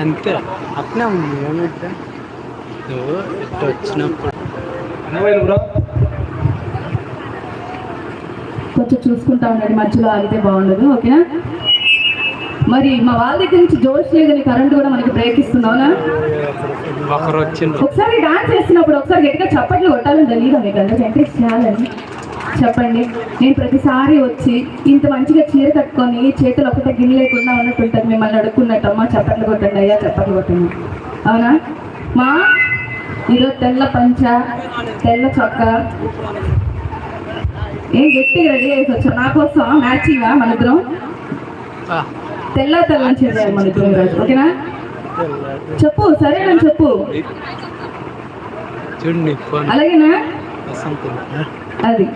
అంతే. అట్నే ఉంది ఏమంటే వచ్చినప్పుడు. కొంచెం చూసుకుంటా ఉండండి మధ్యలో ఆగితే బాగుండదు ఓకేనా? మరి మా వాళ్ళ దగ్గర నుంచి జోష్ లేదని కరెంట్ కూడా మనకి బ్రేక్ ఇస్తుంది ఒకసారి డాన్స్ చేస్తున్నప్పుడు ఒకసారి గట్టిగా చప్పట్లు కొట్టాలని తెలియదా మీకు అందరికి? ఎంకరేజ్ చేయాలని. చెప్పండి. నేను ప్రతిసారి వచ్చి ఇంత మంచిగా చీర కట్టుకొని చేతులు ఒకటే గిన్నె లేకుండా ఉన్నట్టు ఉంటుంది మిమ్మల్ని అడుక్కున్నట్టు అమ్మా చప్పట్లు కొట్టండి అయ్యా చప్పట్లు కొట్టండి. అవునా? మా ఈరోజు తెల్ల పంచ తెల్ల చొక్క. ఏం గట్టిగా రెడీ చేసి వచ్చా నా కోసం మ్యాచింగా మన ఇద్దరం? తెల్ల తెల్లని చీర మన ఈరోజు ఓకేనా? చెప్పు సరేనని చెప్పు. అలాగేనా? అది.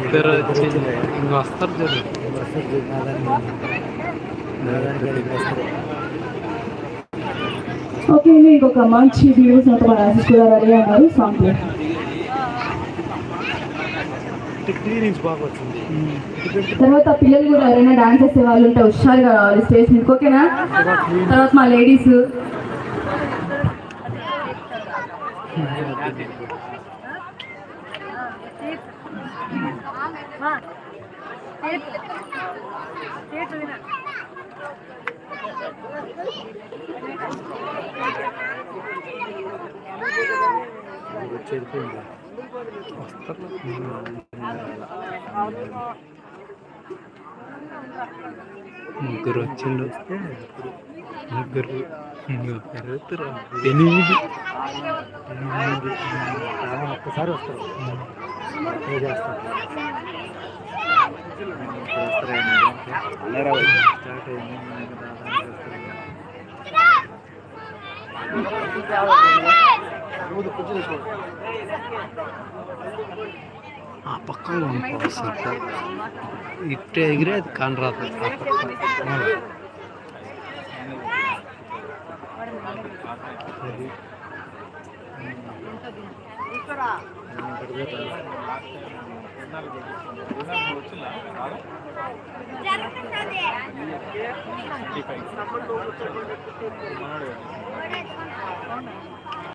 ఇద్దరు ఇంక వస్తారు చూడు. ఓకే మీకు ఒక మంచి వ్యూస్ కూడా రెడీ అన్నారు. సాంగ్ తర్వాత పిల్లలు కూడా ఎవరైనా డాన్స్ చేసే వాళ్ళు ఉంటే హుషారుగా రావాలి స్టేజ్ మీకు ఓకేనా? తర్వాత మా లేడీస్. చెడిపోయింది ముగ్గురు వచ్చిండ్రు. ముగ్గురు. ఇంకా పెరుగుతారు ఎనిమిది. ఒక్కసారి వస్తారు స్టార్ట్ అయింది ఆ పక్కన వస్తారు ఇట్టే ఎగిరే అది కానరాదు. ఆ పక్కన.